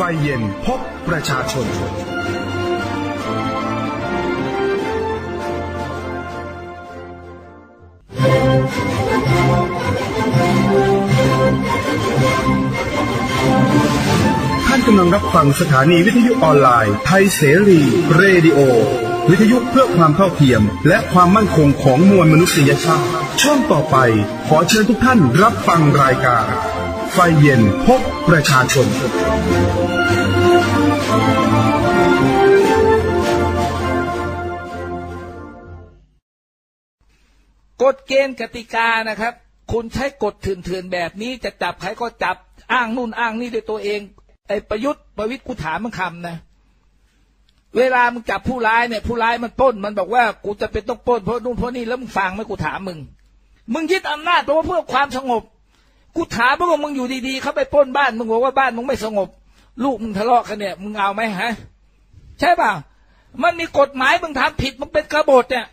ไฟเย็นพบประชาชน ท่านกำลังรับฟังสถานีวิทยุออนไลน์ ไทยเสรี เรดิโอ วิทยุเพื่อความเท่าเทียม และความมั่นคงของมวลมนุษยชาติ ช่วงต่อไปขอเชิญทุกท่านรับฟังรายการ ไฟเย็นพบประชาชน กฎเกณฑ์กติกานะครับ คุณใช้กฎเถื่อนๆแบบนี้จะจับใครก็จับ อ้างนู่นอ้างนี่ด้วยตัวเอง ไอ้ประยุทธ์ประวิตรกูถามมึงคำนะ เวลามึงจับผู้ร้ายเนี่ย ผู้ร้ายมันป้น มันบอกว่ากูจะเป็นต้องป้นเพราะนู่นเพราะนี่แล้วมึงฟังไหมกูถามมึง มึงยึดอำนาจเพราะว่าเพื่อความสงบ กูถามมึงว่ามึงอยู่ดีๆเขาไปป้นบ้านมึงบอกว่าบ้านมึงไม่สงบ ลูกมึงทะเลาะกันเนี่ยมึงเอาไหมฮะ ใช่ป่ะมันมีกฎหมายมึงทำผิดมึงเป็นกบฏเนี่ย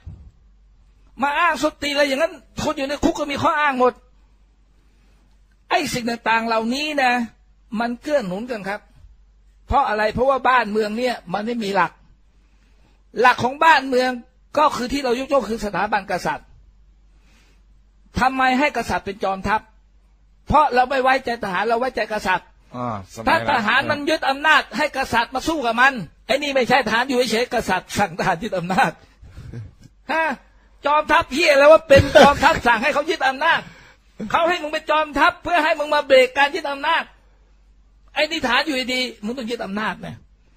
มาอ้างสติอะไรอย่างนั้นคนอยู่ในคุกก็มีข้ออ้างหมด ไอ้สิ่งต่างๆเหล่านี้นะ มันเกื้อหนุนกันครับ เพราะอะไรเพราะว่าบ้านเมืองเนี่ย มันไม่มีหลัก หลักของบ้านเมืองก็คือที่เรายกย่องคือสถาบันกษัตริย์ทำไมให้กษัตริย์เป็นจอมทัพ เพราะเราไม่ไว้ใจทหารเราไว้ใจกษัตริย์อ่าสมัยถ้านั้นทหารมันยึดอำนาจ ให้กษัตริย์มาสู้กับมันไอ้นี่ไม่ใช่ทหารอยู่เฉยๆกษัตริย์สั่งทหารยึดอำนาจฮะจอมทัพเฮียแล้วว่าเป็นจอมทัพสั่งให้เขายึดอำนาจเขาให้มึงเป็นจอมทัพเพื่อให้มึงมาเบรกการยึดอำนาจไอ้นี่ทหารอยู่ดีๆมึงต้องยึดอำนาจนะ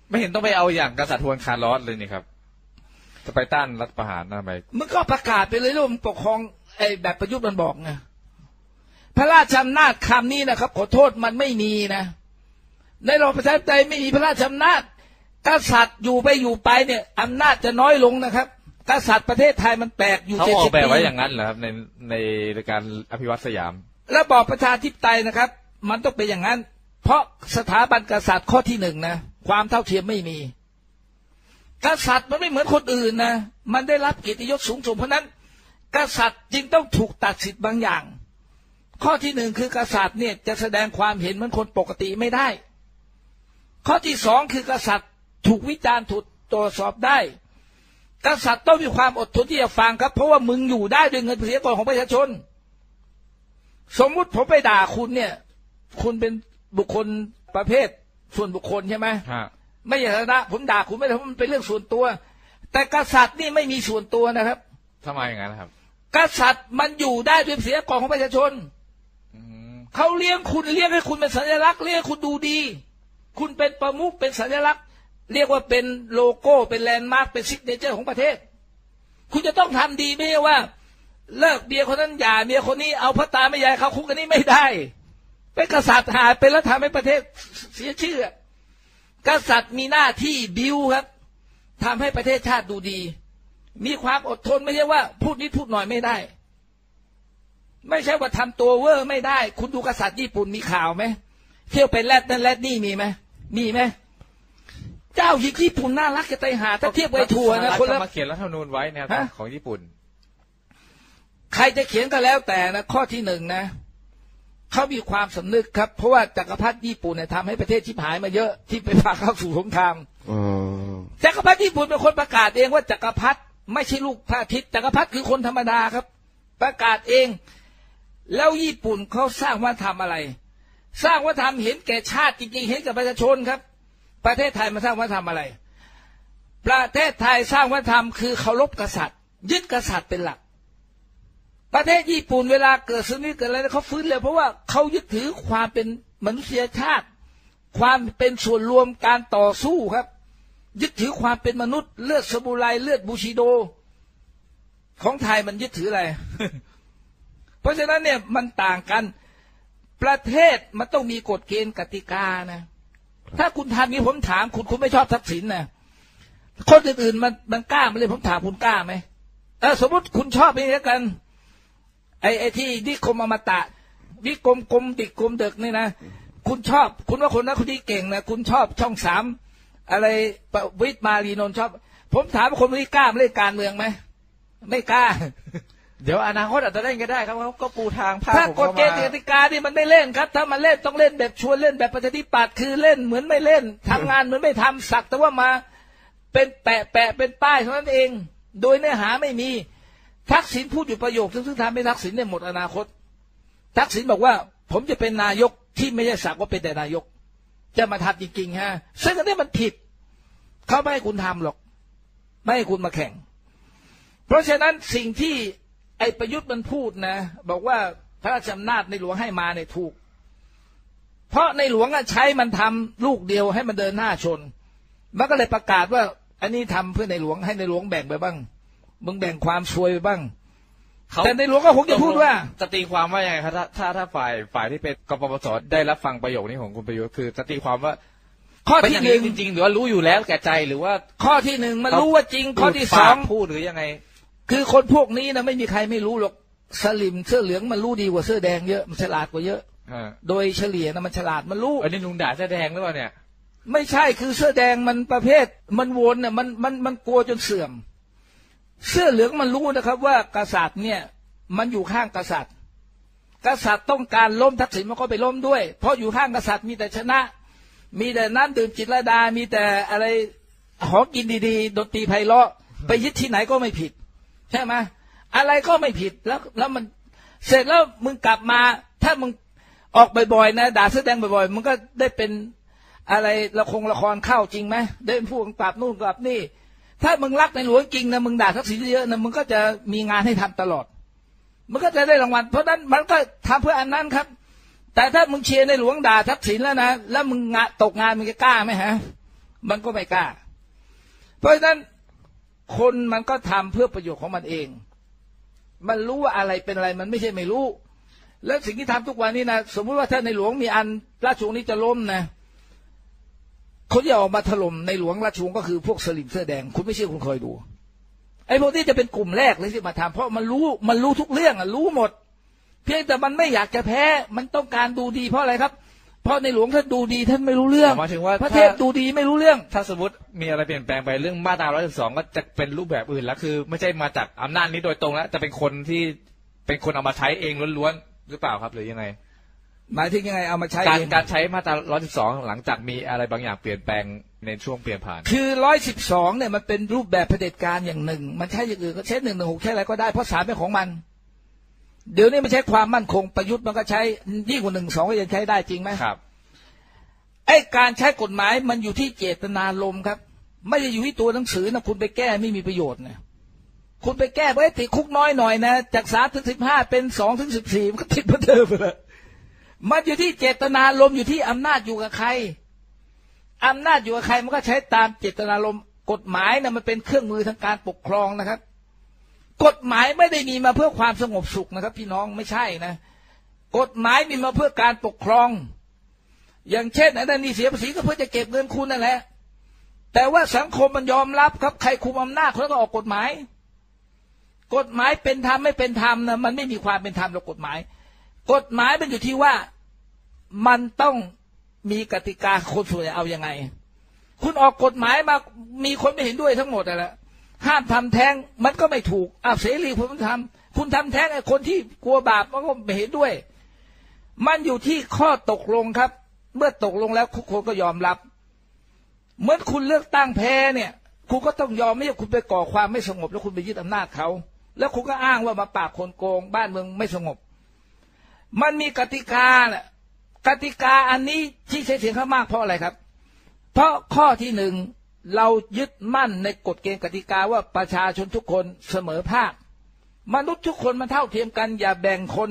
ไม่เห็นต้องไปเอาอย่างกษัตริย์ทวนคาร์ลอสเลยนี่ครับ จะไปต้านรัฐประหารทำไมมึงก็ประกาศไปเลยว่ามึงปกครองไอ้แบบประยุทธ์มันบอกไง พระราชอำนาจคำนี้นะครับ ขอโทษมันไม่มีนะในระบอบประชาธิปไตยไม่มีพระราชอำนาจกษัตริย์อยู่ไปอยู่ไปเนี่ยอำนาจจะน้อยลงนะครับ กษัตริย์ประเทศไทยมันแปลกอยู่เขาเจ็ดออสิกบแบบปีไว้อย่างนั้นเหรอครับในในรายการอภิวัตสยาม ระบอบประชาธิปไตยนะครับ มันต้องเป็นอย่างนั้น เพราะสถาบันกษัตริย์ข้อที่หนึ่งนะความเท่าเทียมไม่มี กษัตริย์มันไม่เหมือนคนอื่นนะมันได้รับเกียรติยศสูงส่งเพราะฉะนั้น กษัตริย์จึงต้องถูกตัดสิทธิ์บางอย่าง ข้อที่หนึ่งคือกษัตริย์เนี่ยจะแสดงความเห็นเหมือนคนปกติไม่ได้ ข้อที่สองคือกษัตริย์ถูกวิจารณ์ถูกตรวจสอบได้ กษัตริย์ต้องมีความอดทนที่จะฟังครับ เพราะว่ามึงอยู่ได้ด้วยเงินภาษีอากรของประชาชน สมมุติผมไปด่าคุณเนี่ย คุณเป็นบุคคลประเภทส่วนบุคคลใช่ไหมฮะไม่ใช่ฐานะผมด่าคุณไม่ได้เพราะมันเป็นเรื่องส่วนตัว แต่กษัตริย์นี่ไม่มีส่วนตัวนะครับทำไมอย่างนั้นครับ กษัตริย์มันอยู่ได้ด้วยเสียกองของประชาชนอืม เขาเลี้ยงคุณเลี้ยงให้คุณเป็นสัญลักษณ์เลี้ยงคุณดูดี คุณเป็นประมุขเป็นสัญลักษณ์ เรียกว่าเป็นโลโก้เป็นแลนด์มาร์คเป็นซิกเนเจอร์ของประเทศ คุณจะต้องทำดีไม่ใช่ว่า เลิกเมียคนนั้นหย่าเมียคนนี้เอาพระตาไม่ยายเขาคุกกันนี้ไม่ได้เป็นกษัตริย์หายเป็นแล้วทำให้ประเทศเสียชื่อกษัตริย์มีหน้าที่บิวครับทำให้ประเทศชาติดูดี มีความอดทนไม่ใช่ว่า พูดนิดพูดหน่อยไม่ได้ ไม่ใช่ว่าทำตัวเวอร์ไม่ได้ คุณดูกษัตริย์ญี่ปุ่นมีข่าวไหมเที่ยวไปแรดนั่นแรดนี่มีไหมมีไหมเจ้าหญิงญี่ปุ่นน่ารักจะไตายหาถ้าเทียบไปทัวร์นะสหรัฐคนละก็มาเขียนรัฐธรรมนูญไว้เนยครับฮะของญี่ปุ่น ใครจะเขียนก็แล้วแต่นะข้อที่หนึ่งนะเขามีความสำนึกครับ เพราะว่าจักรพรรดิญี่ปุ่นเนี่ยทำให้ประเทศชิบหายมาเยอะที่ไปพาเข้าสู่สงครามอ๋อจักรพรรดิญี่ปุ่นเป็นคนประกาศเองว่าจักรพรรดิไม่ใช่ลูกพระอาทิตย์จักรพรรดิคือคนธรรมดาครับ ประกาศเอง แล้วญี่ปุ่นเขาสร้างวัฒนธรรมอะไร สร้างวัฒนธรรมเห็นแก่ชาติจริงๆ เห็นกับประชาชนครับ ประเทศไทยมาสร้างวัฒนธรรมอะไร ประเทศไทยสร้างวัฒนธรรมคือเคารพกษัตริย์ ยึดกษัตริย์เป็นหลัก ประเทศญี่ปุ่นเวลาเกิดสึนามิเกิดอะไรเขาฟื้นเลย เพราะว่าเขายึดถือความเป็นมนุษยชาติ ความเป็นส่วนรวมการต่อสู้ครับ ยึดถือความเป็นมนุษย์ เลือดสมุไรเลือดบูชิโด ของไทยมันยึดถืออะไร เพราะฉะนั้นเนี่ยมันต่างกัน ประเทศมันต้องมีกฎเกณฑ์กติกานะ ถ้าคุณทำนี้ผมถามคุณคุณไม่ชอบทักษิณนะคนอื่นๆมันมันกล้ามเลยผมถามคุณกล้าไหมเออสมมติคุณชอบนี่แล้วกัน ไอ้ไอ้ที่นิคมอมตะวิกรมกรมติกรมเด็กนี่นะคุณชอบ คุณว่าคนนั้นคนนี้เก่งนะคุณชอบช่องสามอะไรประวิตมารีนนชอบ ผมถามว่าคนนี้กล้าเล่นการเมืองไหมไม่กล้า เดี๋ยวอนาคตอาจจะเล่นก็ได้ครับเขาก็ปูทางภาพถ้าของกฎเขาเกณฑ์มากติกานี่มันไม่เล่นครับ ถ้ามันเล่นต้องเล่นแบบชวนเล่นแบบประชาธิปัตย์คือเล่นเหมือนไม่เล่นทำงานเหมือนไม่ทำสักแต่ว่ามา เป็นแปะแปะเป็นป้ายเท่านั้นเอง โดยเนื้อหาไม่มี ทักษิณพูดอยู่ประโยคซึ่งซึ่งทำให้ทักษิณเนี่ยหมดอนาคต ทักษิณบอกว่า ผมจะเป็นนายกที่ไม่ใช่สักว่าเป็นแต่นายก จะมาทำจริงๆฮะซึ่งอันนี้มันผิดเขาไม่ให้คุณทำหรอก ไม่ให้คุณมาแข่ง เพราะฉะนั้นสิ่งที่ ไอ้ประยุทธ์มันพูดนะ บอกว่าพระราชอำนาจในหลวงให้มาเนี่ยถูก เพราะในหลวงอะใช้มันทำลูกเดียวให้มันเดินหน้าชน มันก็เลยประกาศว่า อันนี้ทำเพื่อในหลวงให้ในหลวงแบ่งไปบ้าง มึงแบ่งความซวยไปบ้างเขาแต่ในหลวงก็คงจะพูดว่า จะตีความว่ายังไงครับถ้าถ้าถ้าฝ่ายฝ่ายที่เป็นกปปสได้รับฟังประโยคนี้ของคุณประยุทธ์คือจะตีความว่าข้อเป็นอที่ย่างหนี้นึ่งจริงๆหรือว่ารู้อยู่แล้วแก่ใจหรือว่า ข้อที่หนึ่งมันรู้ว่าจริง ข้อที่สองปากพูดหรือยังไง คือคนพวกนี้นะไม่มีใครไม่รู้หรอกสลิมเสื้อเหลืองมันรู้ดีกว่าเสื้อแดงเยอะมันฉลาดกว่าเยอะอ่าโดยเฉลี่ยนะมันฉลาดมันรู้อันนี้ลุงด่าแสอแดงหรือเปล่าเนี่ย ไม่ใช่คือเสื้อแดงมันประเภท มันวนเนี่ยมันมันมันกลัวจนเสื่อม เสื้อเหลืองมันรู้นะครับ ว่ากษัตริย์เนี่ย มันอยู่ข้างกษัตริย์ กษัตริย์ต้องการล้มทักษิณมันก็ไปล้มด้วย เพราะอยู่ข้างกษัตริย์มีแต่ชนะ มีแต่น้ำดื่มจิตรลดา มีแต่อะไรหอกินดีๆดนตรีไพเราะไปยึดที่ไหนก็ไม่ผิด ใช่ไหมอะไรก็ไม่ผิดแล้วแล้วมันเสร็จแล้วมึงกลับมา ถ้ามึงออกบ่อยๆนะด่าเสื้อแดงบ่อยๆมึงก็ได้เป็นอะไรละครละครเข้าจริงไหมได้เป็นผู้กำกับนู่นกำกับนี่ ถ้ามึงรักในหลวงจริงนะมึงด่าทักษิณเยอะนะมึงก็จะมีงานให้ทำตลอด มันก็จะได้รางวัล เพราะนั้นมันก็ทำเพื่ออันนั้นครับ แต่ถ้ามึงเชียร์ในหลวงด่าทักษิณแล้วนะแล้วมึงงานตกงานมึงจะกล้าไหมฮะ มันก็ไม่กล้า เพราะฉะนั้น คนมันก็ทำเพื่อประโยชน์ของมันเอง มันรู้ว่าอะไรเป็นอะไรมันไม่ใช่ไม่รู้ แล้วสิ่งที่ทำทุกวันนี้นะสมมุติว่าถ้าในหลวงมีอันราชวงศ์นี้จะล้มนะคนที่ออกมาถล่มในหลวงราชวงศ์ก็คือพวกสลิมเสื้อแดง คุณไม่เชื่อคุณคอยดูไอ้พวกที่จะเป็นกลุ่มแรกเลยที่มาทำเพราะมันรู้มันรู้ทุกเรื่องอะรู้หมด เพียงแต่มันไม่อยากจะแพ้ มันต้องการดูดีเพราะอะไรครับ ราะในหลวงท่านดูดีท่านไม่รู้เรื่องหมายถึงว่าพระเทพถ้าดูดีไม่รู้เรื่อง ถ้าสมมติมีอะไรเปลี่ยนแปลงไปเรื่องมาตรา 112 ก็จะเป็นรูปแบบอื่นแล้วคือ ไม่ใช่มาจากอำนาจนี้โดยตรงแล้วจะเป็นคนที่เป็นคนเอามาใช้เองล้วนๆหรือเปล่าครับหรือยังไง หมายถึงยังไงเอามาใช้การเองการใช้มาตรา 112 หลังจากมีอะไรบางอย่างเปลี่ยนแปลงในช่วงเปลี่ยนผ่าน คือร้อยสิบสองเนี่ยมันเป็นรูปแบบเผด็จการอย่างหนึ่ง มันใช้อย่างอื่นก็ใช้หนึ่งหนึ่งหกใช้อะไรก็ได้เพราะสารเป็นของมัน เดี๋ยวนี้มันใช้ความมั่นคงประยุทธ์มันก็ใช้ยิ่งกว่าหนึ่งสองก็ยังใช้ได้จริงไหมครับไอ้การใช้กฎหมายมันอยู่ที่เจตนารมณ์ครับ ไม่ได้อยู่ที่ตัวหนังสือนะคุณไปแก้ไม่มีประโยชน์นะคุณไปแก้ไว้ติดคุกน้อยหน่อยนะจากสามถึงสิบห้าเป็นสองถึงสิบสี่มันก็ติดเหมือนเดิมเลยมันอยู่ที่เจตนารมณ์อยู่ที่อำนาจอยู่กับใครอำนาจอยู่กับใครมันก็ใช้ตามเจตนารมณ์กฎหมายนะมันเป็นเครื่องมือทางการปกครองนะครับ กฎหมายไม่ได้มีมาเพื่อความสงบสุขนะครับ พี่น้องไม่ใช่นะ กฎหมายมีมาเพื่อการปกครอง อย่างเช่นไอ้นั่นนี่เสียภาษีก็เพื่อจะเก็บเงินคุณนั่นแหละ แต่ว่าสังคมมันยอมรับครับใครคุมอำนาจเขาก็ออกกฎหมาย กฎหมายเป็นธรรมไม่เป็นธรรมนะมันไม่มีความเป็นธรรมหรอกกฎหมาย กฎหมายมันอยู่ที่ว่ามันต้องมีกติกาคนส่วนใหญ่เอายังไง คุณออกกฎหมายมามีคนไม่เห็นด้วยทั้งหมดนั่นแหละ ห้ามทำแท้งมันก็ไม่ถูกอาเสรีคุณทำคุณทำแท้งไอ้คนที่กลัวบาปมันก็ไม่เห็นด้วย มันอยู่ที่ข้อตกลงครับ เมื่อตกลงแล้วทุกคนก็ยอมรับ เหมื่อนคุณเลือกตั้งแพ้เนี่ยคุณก็ต้องยอมไม่ใช่คุณไปก่อความไม่สงบ แล้วคุณไปยึดอำนาจเขา แล้วคุณก็อ้างว่ามาปราบคนโกง บ้านเมืองไม่สงบ มันมีกติกาแหละกติกาอันนี้ที่ใช้เสียงข้างมากเพราะอะไรครับ เพราะข้อที่หนึ่ง เรายึดมั่นในกฎเกณฑ์กติกาว่าประชาชนทุกคนเสมอภาค มนุษย์ทุกคนมันเท่าเทียมกัน อย่าแบ่งคน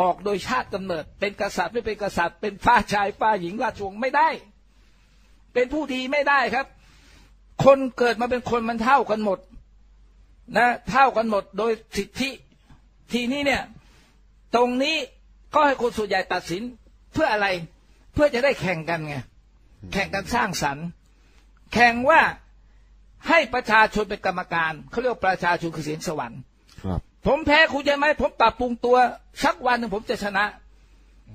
ออกโดยชาติกำเนิด เป็นกษัตริย์ไม่เป็นกษัตริย์เป็นฟ้าชายฟ้าหญิงราชวงศ์ไม่ได้ เป็นผู้ดีไม่ได้ครับ คนเกิดมาเป็นคนมันเท่ากันหมดนะเท่ากันหมดโดยสิทธิทีนี้เนี่ยตรงนี้ก็ให้คนส่วนใหญ่ตัดสินเพื่ออะไรเพื่อจะได้แข่งกันไงแข่งกันสร้างสรรค์ แข่งว่าให้ประชาชนเป็นกรรมการเขาเรียกว่าประชาชนคือเสียงสวรรค์ครับผมแพ้คุณใช่ไหมผมปรับปรุงตัวสักวันหนึ่งผมจะชนะ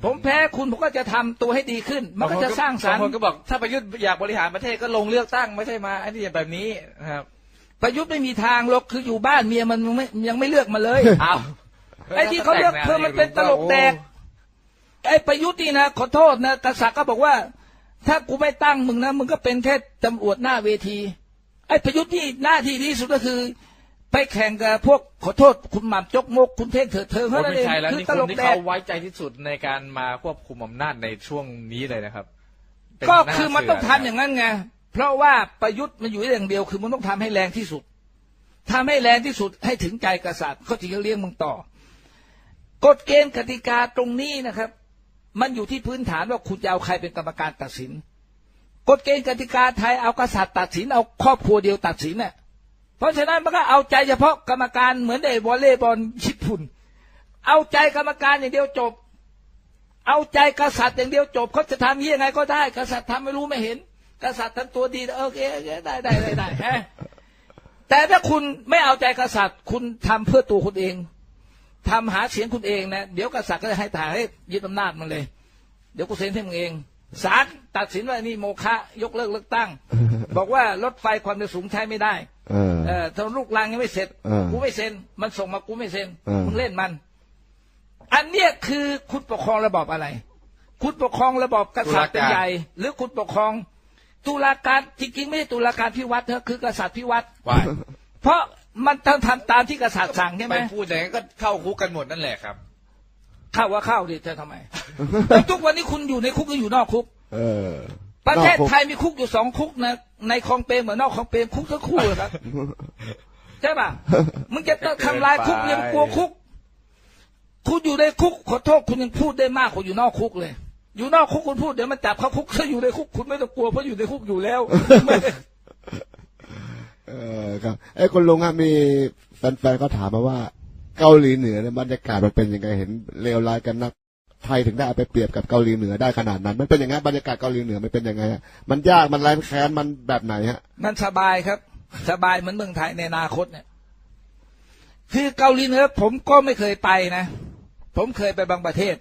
ผมแพ้คุณผมก็จะทำตัวให้ดีขึ้น มันก็จะสร้างสรรบางค์คนก็บอกถ้าประยุทธ์อยากบริหารประเทศก็ลงเลือกตั้งไม่ใช่มาไอ้นี่แบบนี้นะครับประยุทธ์ไม่มีทางหรอกคืออยู่บ้านเมียมันยังไม่ยังไม่เลือกมาเลยอ้าวไอ้ที่เขาเลือกเพื่อมันเป็นตลกแดกไอ้ประยุทธ์นี่นะขอโทษนะกษัตริย์ก็บอกว่า ถ้ากูไม่ตั้งมึงนะมึงก็เป็นแค่ตำรวจหน้าเวที ไอ้ประยุทธ์นี่หน้าที่ดีที่สุดก็คือ ไปแข่งกับพวกขอโทษคุณหม่ำจกมก คุณเท่งเถิดเทิงโอ้เท่านั้นไม่เองใช่แล้วคือนี่ตคลนกที่แดเขากไว้ใจที่สุดในการมาควบคุมอำนาจในช่วงนี้เลยนะครับเป็นก็หาคือมันต้องเสืทำอย่างนั้นไงเพราะว่าประยุทธ์มันอยู่ได้อย่างเดียวคือมันต้องทำให้แรงที่สุดทำให้แรงที่สุดให้ถึงใจกษัตริย์เขาถึงจะเลี้ยงมึงต่อกฎเกณฑ์กติกาตรงนี้นะครับ มันอยู่ที่พื้นฐานว่าคุณจะเอาใครเป็นกรรมการตัดสิน กฎเกณฑ์กติกาไทยเอากษัตริย์ตัดสินเอาครอบครัวเดียวตัดสินเน่ะ เพราะฉะนั้นมันก็เอาใจเฉพาะกรรมการเหมือนไอ้วอลเลย์บอลญี่ปุ่น เอาใจกรรมการอย่างเดียวจบ เอาใจกษัตริย์อย่างเดียวจบเขาจะทำยังไงก็ได้ กษัตริย์ทำไม่รู้ไม่เห็น กษัตริย์ทำตัวดีโอเคได้ได้ได้ได้ฮะแต่ถ้าคุณไม่เอาใจกษัตริย์ คุณทำเพื่อตัวคุณเอง ทำหาเสียงคุณเองนะเดี๋ยวกษัตริย์ก็จะให้ถ่ายให้ยึดอำนาจมันเลย เดี๋ยวกูเซ็นให้มึงเองศาลตัดสินว่านี่โมฆะยกเลิกเลือกตั้ง บอกว่ารถไฟความเร็วสูงใช้ไม่ได้เออเออถ้าลูกรังยังไม่เสร็จเออกูไม่เซ็น มันส่งมากูไม่เซ็นเออมึงเล่นมัน อันเนี้ยคือคุณปกครองระบอบอะไร คุณปกครองระบอบกษัตริย์เป็นใหญ่ หรือคุณปกครอง ตุลาการจริงๆไม่ใช่ตุลาการพิวัตรนะคือกษัตริย์พิวัตรว่าเพราะ มันต้องทำตามที่กษัตริย์สั่งใช่ไหไปมพูดอย่างนั้นก็เข้าคุกกันหมดนั่นแหละครับเข้าว่าเข้าดิจะทำไมแล้วทุกวันนี้คุณอยู่ในคุกหรืออยู่นอกคุก เออ ประเทศนอกคุกไทยมีคุกอยู่สองคุกนะในคลองเปรมเหมือนนอกคลองเปรมคุกทั้งคู่เลยครับใช่ป่ะมึงจะต้องทำลายคุกยังกลัวคุก คุณอยู่ในคุกขอโทษคุณยังพูดได้มากกว่าอยู่นอกคุกเลย อยู่นอกคุกคุณพูดเดี๋ยวมันจับเข้าคุกถ้าอยู่ในคุกคุณไม่ต้องกลัวเพราะอยู่ในคุกอยู่แล้ว เออครับไอ้ยคุณลุงอะมีแฟนๆเขาถามมาว่า เกาหลีเหนือเนี่ยบรรยากาศมันเป็นยังไงเห็นเลวร้ายกันนักไทยถึงได้เอาไปเปรียบกับเกาหลีเหนือได้ขนาดนั้น มันเป็นยังไงบรรยากาศเกาหลีเหนือมันเป็นยังไงฮะมันยากมันแรงแค้นมันแบบไหนฮะ มันสบายครับ สบายเหมือนเมืองไทยในอนาคตเนี่ย คือเกาหลีเหนือผมก็ไม่เคยไปนะ ผมเคยไปบางประเทศ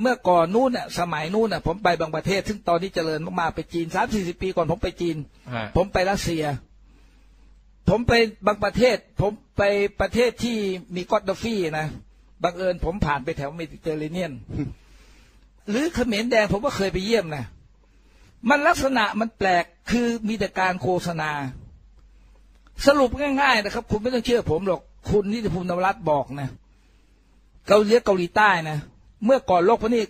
เมื่อก่อนนู้นน่ะ สมัยนู้นน่ะ ผมไปบางประเทศ ซึ่งตอนนี้เจริญมากๆไปจีนสามสี่สิบปีก่อนผมไปจีนฮะผมไปรัสเซีย ผมไปบางประเทศ ผมไปประเทศที่มีกอตดอฟฟี่นะบังเอิญผมผ่านไปแถวเมดิเตอร์เรเนียน หรือเขมรแดงผมก็เคยไปเยี่ยมนะมันลักษณะมันแปลกคือมีแต่การโฆษณา สรุปง่ายๆนะครับ คุณไม่ต้องเชื่อผมหรอก คุณนิติภูมินวรัตน์บอกนะเกาหลีเกาหลีใต้นะเมื่อก่อนโลกพนี้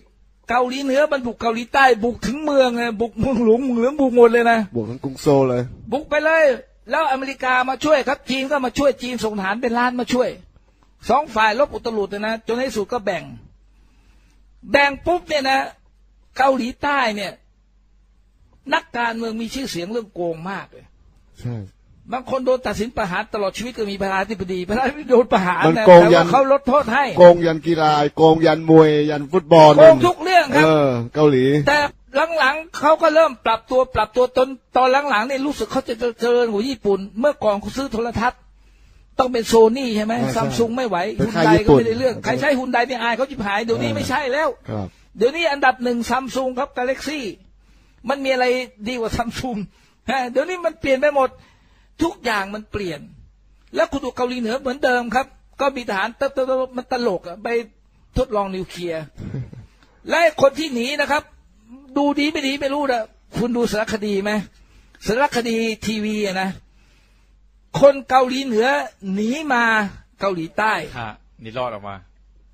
เกาหลีเหนือมันบุกเกาหลีใต้บุกถึงเมืองนะบุกเมืองหลวงเมืองเหลืองบุกหมดเลยนะบวกทั้งกรุงโซลเลย บุกไปเลย แล้วอเมริกามาช่วยครับ จีนก็มาช่วยจีนส่งทหารเป็นล้านมาช่วยสองฝ่ายลบอุตลุดเลยนะ จนในที่สุดก็แบ่ง แบ่งปุ๊บเนี่ยนะ เกาหลีใต้เนี่ย นักการเมืองมีชื่อเสียงเรื่องโกงมากเลยใช่บางคนโดนตัดสินประหารตลอดชีวิตก็มีประธานาธิบดีประธานาธิบดีโดนประหารมันนะโกงแต่ยัว่านเขาลดโทษให้ โกงยันกีฬาโกงยันมวย ยันฟุตบอลโกงทุกเรื่องครับเออเกาหลีแต่ หลังๆเขาก็เริ่มปรับตัวปรับตัวตนตอนหลังๆเนี่ยรู้สึกเขาจะเจริญกว่าญี่ปุ่น เมื่อก่อนเขาซื้อโทรทัศน์ ต้องเป็นโซนี่ใช่ไหมใช่ใช่ซัมซุงไม่ไหวเป็นฮุนค่ายไดญี่ก็ปุ่นไม่ได้เรื่องใครใช้ฮุนไดเนี่ยอายเขาจิบหายเดี๋ยวนี้เออไม่ใช่แล้วครับเดี๋ยวนี้อันดับหนึ่งซัมซุงครับกาแล็กซี่มันมีอะไรดีกว่าซัมซุงฮะเดี๋ยวนี้มันเปลี่ยนไปหมด ทุกอย่างมันเปลี่ยน แล้วคุณดูเกาหลีเหนือเหมือนเดิมครับ ก็มีทหารเติบๆมันตลกอะไปทดลองนิวเคลียร์และคนที่หนีนะครับ ดูดีไม่ดีไม่รู้นะคุณดูสารคดีไหมสารคดีทีวีอะนะ คนเกาหลีเหนือหนีมาเกาหลีใต้ฮะนี่รอดออกมา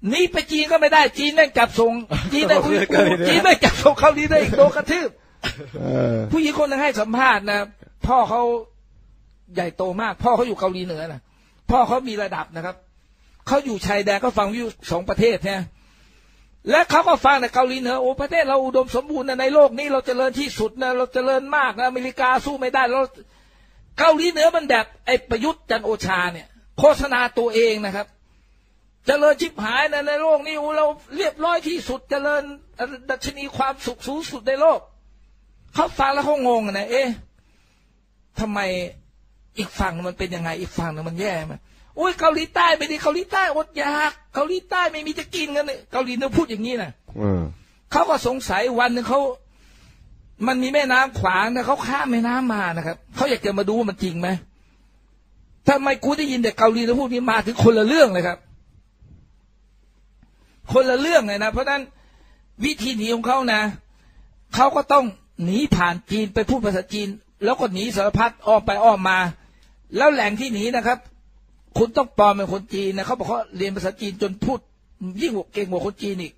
หนีไปจีนก็ไม่ได้จีนแม่งจับส่งจีนได้คือเกาหลีเหนือจีนแม่งจับส่งเกาหลีได้อีกโดนกระทืบเออผู้หญิงคนหนึงให้สัมภาษณ์นะพ่อเขาใหญ่โตมาก พ่อเขาอยู่เกาหลีเหนือนะพ่อเขามีระดับนะครับเขาอยู่ชายแดนก็ฟังวิวสองประเทศเนี่ย และเขาก็ฟังแต่เกาหลีเหนือโอ้ประเทศเราอุดมสมบูรณ์นะในโลกนี้เราจเจริญที่สุดนะเราจเจริญมากนะอเมริกาสู้ไม่ได้เราเกาหลีเหนือมันแบบไอ้ประยุทธ์จันโอชาเนี่ย โฆษณาตัวเองนะครับเจริญชิบหายนะในโลกนี้โอเราเรียบร้อยที่สุดเจริญดัชนีความสุขสูงสุดในโลกเขาฟังแล้วเขางงนะเอ๊ะทำไมอีกฝั่งมันเป็นยังไง อีกฝั่งนึงมันแย่ไหม อุ้ยเกาหลีใต้ไม่ดีเกาหลีใต้อดอยากเกาหลีใต้ไม่มีจะกินกันเลยเกาหลีเหนือพูดอย่างนี้นะเออเขาก็สงสัยวันหนึ่งเขามันมีแม่น้ำขวางนะเขาข้ามแม่น้ำมานะครับเขาอยากจะมาดูว่ามันจริงไหมทำไมกูได้ยินแต่เกาหลีแล้วพวกนี้มาถึงคนละเรื่องเลยครับ คนละเรื่องเลยนะ เพราะฉะนั้นวิธีหนีของเขานะเขาก็ต้องหนีผ่านจีนไปพูดภาษาจีน แล้วก็หนีสารพัดอ้อมไปอ้อมมา แล้วแหล่งที่หนีนะครับ คุณต้องปลอมเป็นคนจีนนะเขาบอกเขาเรียนภาษาจีนจนพูด ยิ่งกว่าเก่งกว่าคนจีนอีก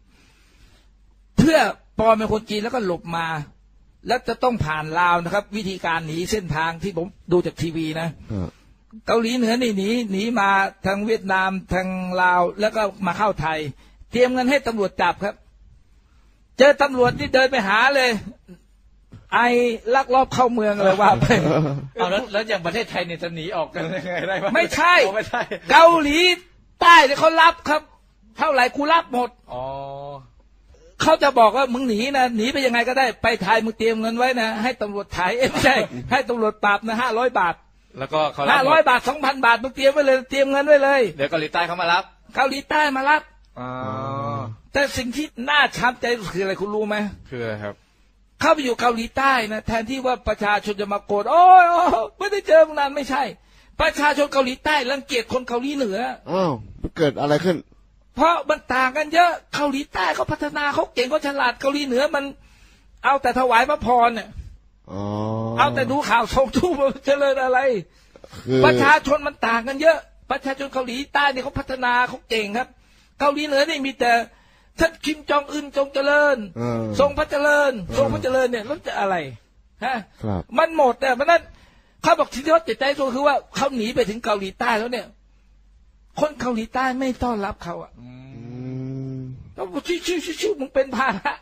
เพื่อปลอมเป็นคนจีนแล้วก็หลบมา แล้วจะต้องผ่านลาวนะครับ วิธีการหนีเส้นทางที่ผมดูจากทีวีนะอ่าเกาหลีเหนือนี่หนีหนีมาทางเวียดนามทางลาวแล้วก็มาเข้าไทย เตรียมเงินให้ตำรวจจับครับ เจอตำรวจที่เดินไปหาเลย ไอลักลอบเข้าเมืองเลยว่าไปเอาแล้วแล้วอย่างประเทศไทยเนี่ยจะหนีออกกันยังไงได้บ้างไม่ใช่อ๋อไม่ใช่เกาหลีใต้เนี่ยเขารับครับ เท่าไหร่กูรับหมดอ๋อเขาจะบอกว่ามึงหนีนะหนีไปยังไงก็ได้ไปไทยมึงเตรียมเงินไว้นะ ให้ตำรวจไทยเอ้ยไม่ใช่ให้ตำรวจปราบนะห้าร้อยบาท แล้วก็เขาห้าหมร้อยดบาทสองพันบาทมึงเตรียมไว้เลยเตรียมเงินไว้เลยเดี๋ยวเกาหลีใต้เขามารับเกาหลีใต้มารับอ๋อแต่สิ่งที่น่าช้ำใจคืออะไรคุณรู้ไหมคืออะไรครับ เข้าไปอยู่เกาหลีใต้นะแทนที่ว่าประชาชนจะมาโกรธโอ้ยโอ้ยไม่ได้เจอมานานไม่ใช่ ประชาชนเกาหลีใต้รังเกียจคนเกาหลีเหนืออ้าวมันเกิดอะไรขึ้น เพราะมันต่างกันเยอะเกาหลีใต้เขาพัฒนาเขาเก่งเขาฉลาดเกาหลีเหนือมัน เอาแต่ถวายพระพรเนี่ยอ๋อเอาแต่ดูข่าวส่งทูบเจริญอะไรคือประชาชนมันต่างกันเยอะ ประชาชนเกาหลีใต้เนี่ยเขาพัฒนาเขาเก่งครับ เกาหลีเหนือนี่มีแต่ ท่านคิมจองอึนจงเจริญเออ ทรงพระเจริญทรงพระเจริญเนี่ยแล้วจะอะไรฮะครับ มันหมดเนี่ยเพราะฉะนั้นเขาบอกที่เขาจิตใจตัวคือว่าเขาหนีไปถึงเกาหลีใต้แล้วเนี่ย คนเกาหลีใต้ไม่ต้อนรับเขาอะอืมแล้วชิวชิวชิวชิวมึงเป็นภาระ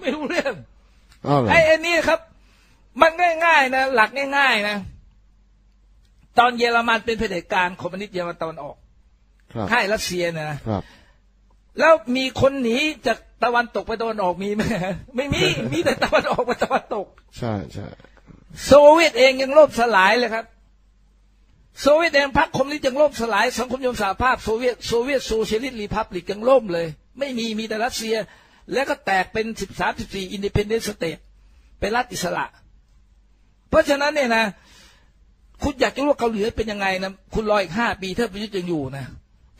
ไม่รู้เรื่อง อ้าวเหรอไอ้ไอ้นี่ครับ มันง่ายๆนะหลักง่ายๆนะ ตอนเยอรมันเป็นเผด็จการคอมมิวนิสต์เยอรมันตะวันออกครับ ค่ายรัสเซียเนยนะครับ แล้วมีคนหนีจากตะวันตกไปตะวันออกมีไหมไม่มี มีแต่ตะวันออกไปตะวันตก ใช่ใช่โซเวียตเองยังล่มสลายเลยครับ โซเวียตเองพรรคคอมมิวนิสต์ยังล่มสลาย สังคมนิยมสหภาพโซเวียตโซเวียตโซเชียลิสต์รีพับลิกยังล่มเลย ไม่มีมีแต่รัสเซีย แล้วก็แตกเป็นสิบสามสิบสี่อินดิเพนเดนต์สเตทเป็นรัฐอิสระ เพราะฉะนั้นเนี่ยนะ คุณอยากจะรู้ว่าเกาหลีเป็นยังไงนะคุณรออีกห้าปีถ้าประยุทธ์ยังอยู่นะ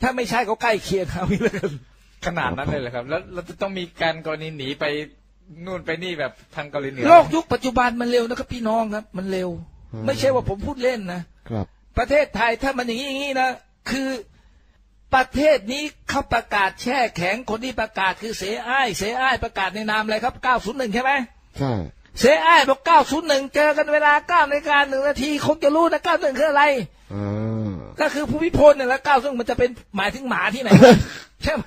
ถ้าไม่ใช่เขาใกล้เคียงเอาอีกแล้วกัน ขนาดนั้นเลยเหรอครับ แล้วเราจะต้องมีการกรณีหนีไปนู่นไปนี่แบบทางเกาหลีเหนือโลกยุคปัจจุบันมันเร็วนะครับพี่น้องครับ มันเร็ว ไม่ใช่ว่าผมพูดเล่นนะครับ ประเทศไทยถ้ามันอย่างนี้อย่างนี้นะคือประเทศนี้เขาประกาศแช่แข็งคนที่ประกาศคือเสอ้ายเสอ้ายประกาศในนามอะไรครับ 901 ใช่ไหมใช่เสอ้ายบอก 901 เจอกันเวลา9นาฬิกาหนึ่งนาทีคงจะรู้นะ 91 คืออะไรอ่าก็คือภูมิพลเนี่ยแล้ว91มันจะเป็นหมายถึงหมาที่ไหน ใช่ไหม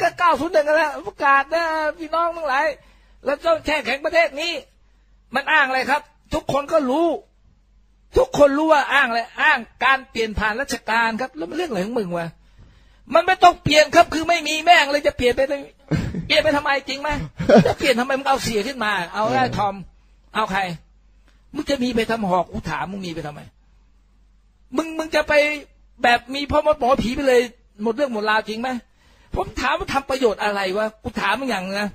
ก็901กันแล้วประกาศนะพี่น้องทั้งหลายเราต้องแช่แข็งประเทศนี้ มันอ้างอะไรครับ ทุกคนก็รู้ ทุกคนรู้ว่าอ้างอะไรอ้างการเปลี่ยนผ่านราชการครับ แล้วมันเรื่องอะไรของมึงวะมันไม่ต้องเปลี่ยนครับคือไม่มีแม่งเลยจะเปลี่ยนไปเลยเปลี่ยนไปทำไมจริงไหมจะเปลี่ยนทำไมมึงเอาเสียขึ้นมา เอาได้ทอม เอาใครมึงจะมีไปทำหอกกูถามมึงมีไปทำไม มึงมึงจะไปแบบมีพ่อมดหมอผีไปเลย หมดเรื่องหมดราวจริงไหม ผมถามว่าทำประโยชน์อะไรวะกูถามมึงอย่างนะ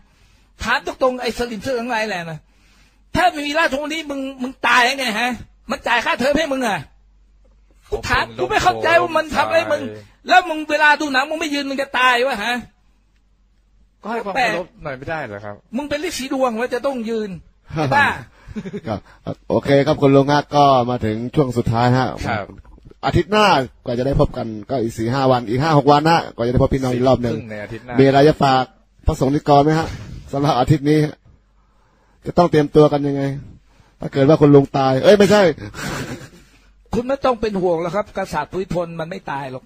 ถามตรงๆไอ้สลิมเสื้อทั้งหลายแหละนะถ้าไม่มีราชวงศ์นี้มึงมึงตายยังไงฮะ มันจ่ายค่าเทอมให้มึงอะกูถามกูไม่เข้าใจว่ามันทำอะไรมึง แล้วมึงเวลาดูหนังมึงไม่ยืนมึงจะตายวะฮะก็ให้ความเคารพหน่อยไม่ได้เหรอครับ มึงเป็นฤทธิ์สีดวงว่าจะต้องยืนไอ้บ้าครับโอเคครับคุณลุงฮะก็มาถึงช่วงสุดท้ายฮะครับ อาทิตย์หน้ากว่าจะได้พบกันก็อีกสี่ห้าวันอีกห้าหกวันนะกว่าจะได้พบพี่น้องอีกรอบหนึ่งครึ่ในอาทิตย์หน้ามีอะไรจะฝากพระสงฆ์นิกรไหมฮะสำหรับอาทิตย์นี้ฮะจะต้องเตรียมตัวกันยังไง ถ้าเกิดว่าคุณลุงตาย เอ้ยไม่ใช่ คุณไม่ต้องเป็นห่วงแล้วครับ กษัตริย์ภูมิพลมันไม่ตายหรอก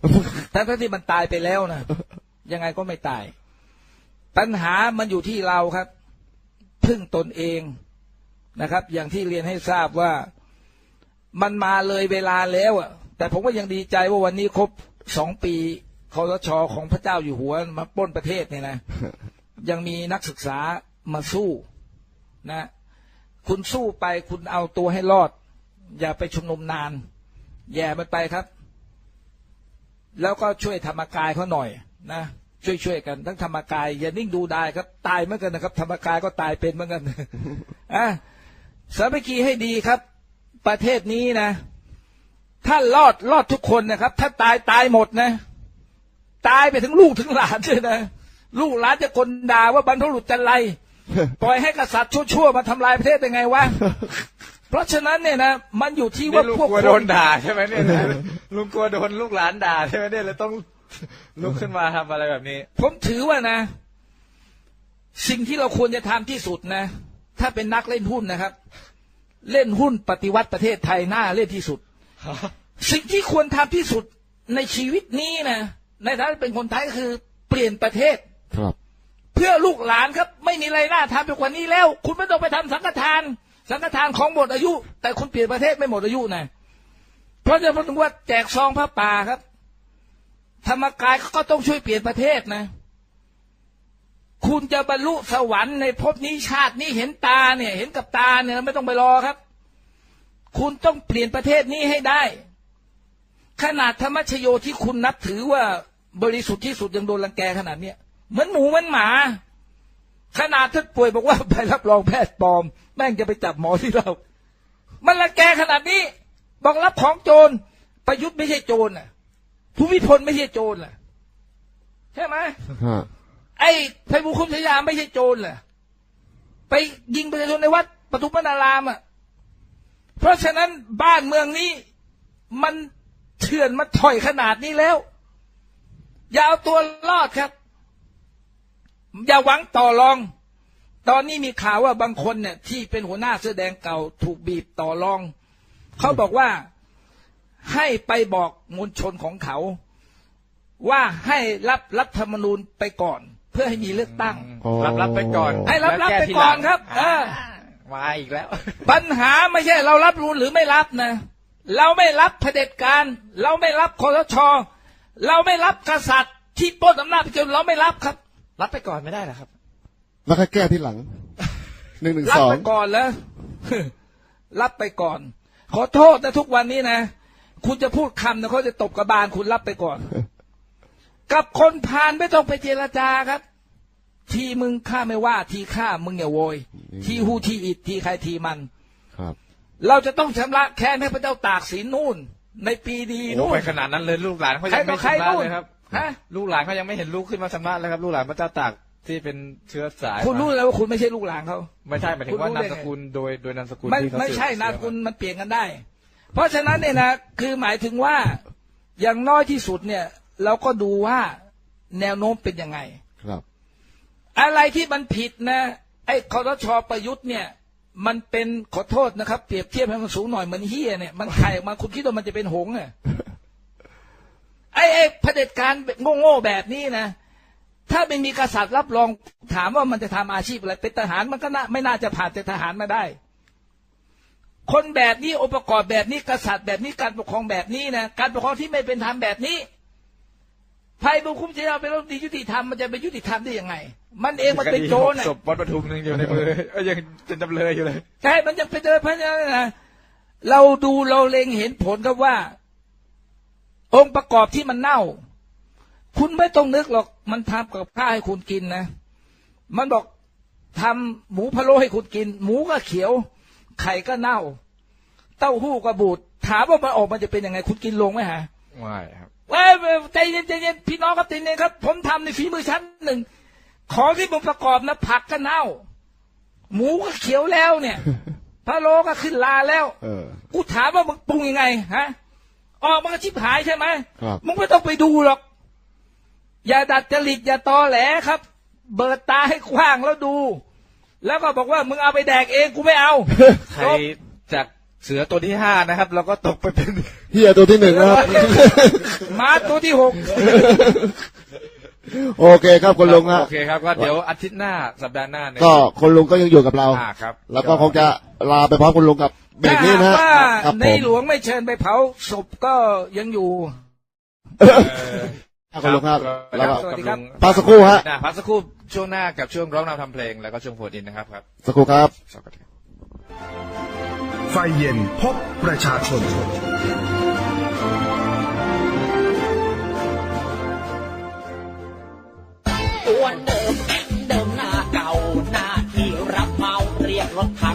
แต่ถ้าที่มันตายไปแล้วนะยังไงก็ไม่ตาย ปัญหามันอยู่ที่เราครับ พึ่งตนเองนะครับ อย่างที่เรียนให้ทราบว่ามันมาเลยเวลาแล้วอะ แต่ผมก็ยังดีใจว่าวันนี้ครบสองปีคอสชของพระเจ้าอยู่หัวมาปล้นประเทศเนี่ยนะ ยังมีนักศึกษามาสู้นะ คุณสู้ไปคุณเอาตัวให้รอด อย่าไปชุมนุมนาน แย่มันไปครับ แล้วก็ช่วยธรรมกายเขาหน่อยนะช่วยช่วยๆกันทั้งธรรมกาย อย่านิ่งดูได้ครับ ตายเหมือนกันนะครับ ธรรมกายก็ตายเป็นเหมือนกันอะสามัคคีให้ดีครับ ประเทศนี้นะ ถ้ารอดรอดทุกคนนะครับ ถ้าตายตายหมดนะ ตายไปถึงลูกถึงหลานเลยนะลูกหลานจะกลด่าว่าบรรพบุรุษจันไรปล่อยให้กษัตริย์ชั่วๆมาทำลายประเทศได้ไงวะเพราะฉะนั้นเนี่ยนะมันอยู่ที่นี่ว่าลุงพวกกลัวคโดนนด่าใช่ไหมเนี่ยนะลุงกลัวโดนลูกหลานด่าใช่ไหมเนี่ยเลยต้องลุกขึ้นมาทำอะไรแบบนี้ ผมถือว่านะ สิ่งที่เราควรจะทำที่สุดนะ ถ้าเป็นนักเล่นหุ้นนะครับ เล่นหุ้นปฏิวัติประเทศไทยหน้าเล่นที่สุด สิ่งที่ควรทำที่สุดในชีวิตนี้นะในฐานะเป็นคนไทยก็คือ เปลี่ยนประเทศครับ เพื่อลูกหลานครับ ไม่มีอะไรน่าทำไปกว่านี้แล้ว คุณไม่ต้องไปทำสังฆทาน สังฆทานของหมดอายุ แต่คุณเปลี่ยนประเทศไม่หมดอายุนะเพราะฉะนั้นผมว่าแจกซองพระป่าครับ ธรรมกายก็ต้องช่วยเปลี่ยนประเทศนะ คุณจะบรรลุสวรรค์ในภพนี้ชาตินี้เห็นตาเนี่ย เห็นกับตาเนี่ยไม่ต้องไปรอครับ คุณต้องเปลี่ยนประเทศนี้ให้ได้ ขนาดธรรมชโยที่คุณนับถือว่าบริสุทธิ์ที่สุดยังโดนรังแกขนาดเนี้ยเหมือนหมูเหมือนหมา ขนาดท่านป่วยบอกว่าไปรับรองแพทย์ปลอม แม่งจะไปจับหมอที่เรา มันรังแกขนาดนี้ บอกรับของโจรประยุทธ์ไม่ใช่โจรน่ะภูมิพลไม่ใช่โจรล่ะ ใช่ไหมฮะไอ้ไพบุญคุ้มชยาไม่ใช่โจรเหรอไปยิงประชาชนในวัดปทุมนารามอะ เพราะฉะนั้นบ้านเมืองนี้มันเถื่อนมาถอยขนาดนี้แล้ว อย่าเอาตัวรอดครับ อย่าหวังต่อรอง ตอนนี้มีข่าวว่าบางคนเนี่ย ที่เป็นหัวหน้าเสื้อแดงเก่าถูกบีบต่อรอง เขาบอกว่าให้ไปบอกมวลชนของเขา ว่าให้รับรัฐธรรมนูญไปก่อน เพื่อให้มีเลือกตั้งโอ้รับรับไปก่อน ให้รับรับแล้วไปแทีก่อนหลังครับ เออ มาอีกแล้ว ปัญหาไม่ใช่ เรารับรู้หรือไม่รับนะ เราไม่รับเผด็จการ เราไม่รับคอสช เราไม่รับกษัตริย์ ที่ปล้นอำนาจประชาชนเราไม่รับครับ รับไปก่อนไม่ได้เหรอครับ แล้วก็แก้ที่หลังหนึ่งหนึ่งรับสองไปก่อนแล้วรับไปก่อน ขอโทษนะทุกวันนี้นะ คุณจะพูดคำนะเขาจะตบกระบาลคุณรับไปก่อน กับคนพาลไม่ต้องไปเจรจาครับ ทีมึงข้าไม่ว่า ทีข้ามึงอย่าโวย ทีฮูทีอิดทีใครทีมัน ครับ เราจะต้องชำระแค้นให้พระเจ้าตากสินนู่น ในปีดีโอ้นู่นไปขนาดนั้นเลยลูกหลานเขาใครยังต่อไม่ใครชำระนู่นเลยครับฮะลูกหลานเขายังไม่เห็นลูกขึ้นมาชำระเลยครับ ลูกหลานพระเจ้าตากที่เป็นเชื้อสาย คุณรู้มาแล้วว่าคุณไม่ใช่ลูกหลานเขาไม่ใช่หมายถึงว่าคุณรู้นามได้สไงกุลโดยโดยนามสกุลไม่ที่เขาไม่ใช่สืบนามสเชื้อกุลมันเปลี่ยนกันได้ เพราะฉะนั้นเนี่ยนะคือหมายถึงว่าอย่างน้อยที่สุดเนี่ย เราก็ดูว่าแนวโน้มเป็นยังไง ครับ อะไรที่มันผิดนะ ไอ้คอรชอประยุทธ์เนี่ย มันเป็นขอโทษนะครับ เปรียบเทียบให้มันสูงหน่อยเหมือนเฮียเนี่ยมันไข่ออกมาคุณคิดว่ามันจะเป็นหงส์อะไอ้ไอ้เผด็จการโง่ๆแบบนี้นะถ้าไม่มีกษัตริย์รับรองถามว่ามันจะทำอาชีพอะไร เป็นทหารมันก็น่าไม่น่าจะผ่านจากทหารมาได้ คนแบบนี้องค์ประกอบแบบนี้กษัตริย์แบบนี้การปกครองแบบนี้นะการปกครองที่ไม่เป็นธรรมแบบนี้ ภัยบุญคุ้มเจ้าเป็นรัฐมนตรียุติธรรมมันจะเป็นยุติธรรมได้ยังไง มันเองมันเป็นโจรคดีน่ะศพวัดปทุมยังอยู่ในมือเอ้ยยังเป็นจำเลยอยู่เลยใช่มันยังเป็นเดินเพราะฉะนั้นนะ เราดูเราเล็งเห็นผลครับว่า องค์ประกอบที่มันเน่า คุณไม่ต้องนึกหรอกมันทำกับข้าวให้คุณกินนะ มันบอกทำหมูพะโล้ให้คุณกิน หมูก็เขียว ไข่ก็เน่า เต้าหู้ก็บูดถามว่ามันออกมันจะเป็นยังไง คุณกินลงไหมฮะไม่ครับ ว้ายใจเย็นใจเย็นพี่น้องครับใจเย็นครับ ผมทำในฝีมือชั้นหนึ่งของที่ผมประกอบนะผักก็เน่า หมูก็เขียวแล้วเนี่ยพะโล้ก็ขึ้นลาแล้ว เออ กูถามว่ามึงปรุงยังไงฮะ ออกมันก็ชิบหายใช่ไหมครับมึงไม่ต้องไปดูหรอก อย่าดัดจริตอย่าตอแหลครับ เบิดตาให้กว้างแล้วดู แล้วก็บอกว่ามึงเอาไปแดกเองกูไม่เอา ใครจาก เสือตัวที่ห้านะครับเราก็ตกไปเป็น เฮียตัวที่หนึ่งนะครับหมาตัวที่หกโอเคครับคุณลุงฮะ โอเคครับก็เดี๋ยวอาทิตย์หน้าสัปดาห์หน้าเนี่ยก็คุณลุงก็ยังอยู่กับเรา อ่าครับแล้วก็คงจะลาไปพร้อมคุณลุงกับเบรถ้ากนี้หากนะฮะว่าครับในผมหลวงไม่เชิญไปเผาศพก็ยังอยู่ ครับคุณลุงครับแล้วก็ สวัสดีครับ พักสักครู่ฮะนะพักสักครู่ช่วงหน้ากับช่วงร้องนำทำเพลงแล้วก็ช่วงโฟนอินนะครับครับ สักครู่ครับ สวัสดีครับ ไฟเย็นพบประชาชน ตัวเดิม เดิมหน้าเก่าหน้าที่รับเมาเรียกรถถัง